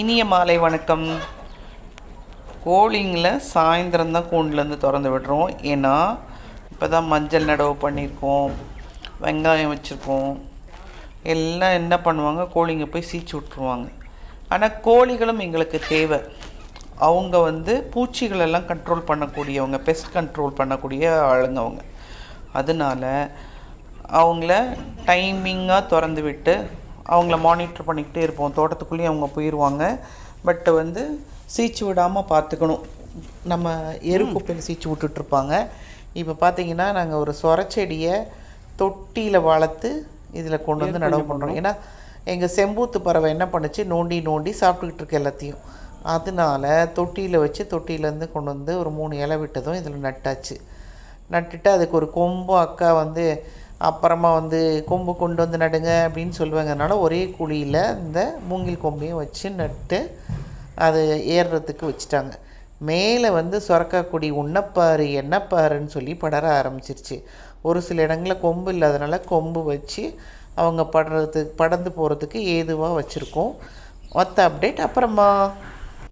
இனிய மாலை வணக்கம். கோழிங்களை சாயந்தரம் தான் கூண்டுலேருந்து திறந்து விடுறோம். ஏன்னா இப்போ தான் மஞ்சள் நடவு பண்ணியிருக்கோம். வெங்காயம் வச்சுருக்கோம். எல்லாம் என்ன பண்ணுவாங்க? கோழிங்க போய் சீச்சு விட்ருவாங்க ஆனால் கோழிகளும் எங்களுக்கு தேவை. அவங்க வந்து பூச்சிகளெல்லாம் கண்ட்ரோல் பண்ணக்கூடியவங்க பெஸ்ட் கண்ட்ரோல் பண்ணக்கூடிய ஆளுங்க அவங்க. அதனால அவங்கள டைமிங்காக திறந்து விட்டு அவங்கள மானிட்டர் பண்ணிக்கிட்டே இருப்போம். தோட்டத்துக்குள்ளேயும் அவங்க போயிடுவாங்க பட் வந்து சீச்சு விடாமல் பார்த்துக்கணும். நம்ம எரு குப்பையில் சீச்சு விட்டுட்ருப்பாங்க. இப்போ பார்த்தீங்கன்னா நாங்கள் ஒரு சொரச்செடியை தொட்டியில் வளர்த்து இதில் கொண்டு வந்து நடவு பண்ணுறோம் ஏன்னா எங்கள் செம்பூத்து பறவை என்ன பண்ணுச்சு? நோண்டி நோண்டி சாப்பிட்டுக்கிட்டு இருக்கு எல்லாத்தையும். அதனால தொட்டியில் வச்சு தொட்டியிலேருந்து கொண்டு வந்து ஒரு மூணு இலை விட்டதும் இதில் நட்டாச்சு. நட்டுட்டு அதுக்கு ஒரு கொம்பு அக்கா வந்து அப்புறமா வந்து கொம்பு கொண்டு வந்து நடுங்க அப்படின்னு சொல்லுவாங்கனால ஒரே குழியில் இந்த மூங்கில் கொம்பையும் வச்சு நட்டு அது ஏறுறதுக்கு வச்சுட்டாங்க. மேலே வந்து சொரக்கா கொடி உண்ணப்பாரு என்னப்பாருன்னு சொல்லி படர ஆரம்பிச்சிருச்சு. ஒரு சில இடங்களில் கொம்பு இல்லாதனால கொம்பு வச்சு அவங்க படுறதுக்கு படந்து போகிறதுக்கு ஏதுவாக வச்சுருக்கோம். மொத்த அப்டேட் அப்புறமா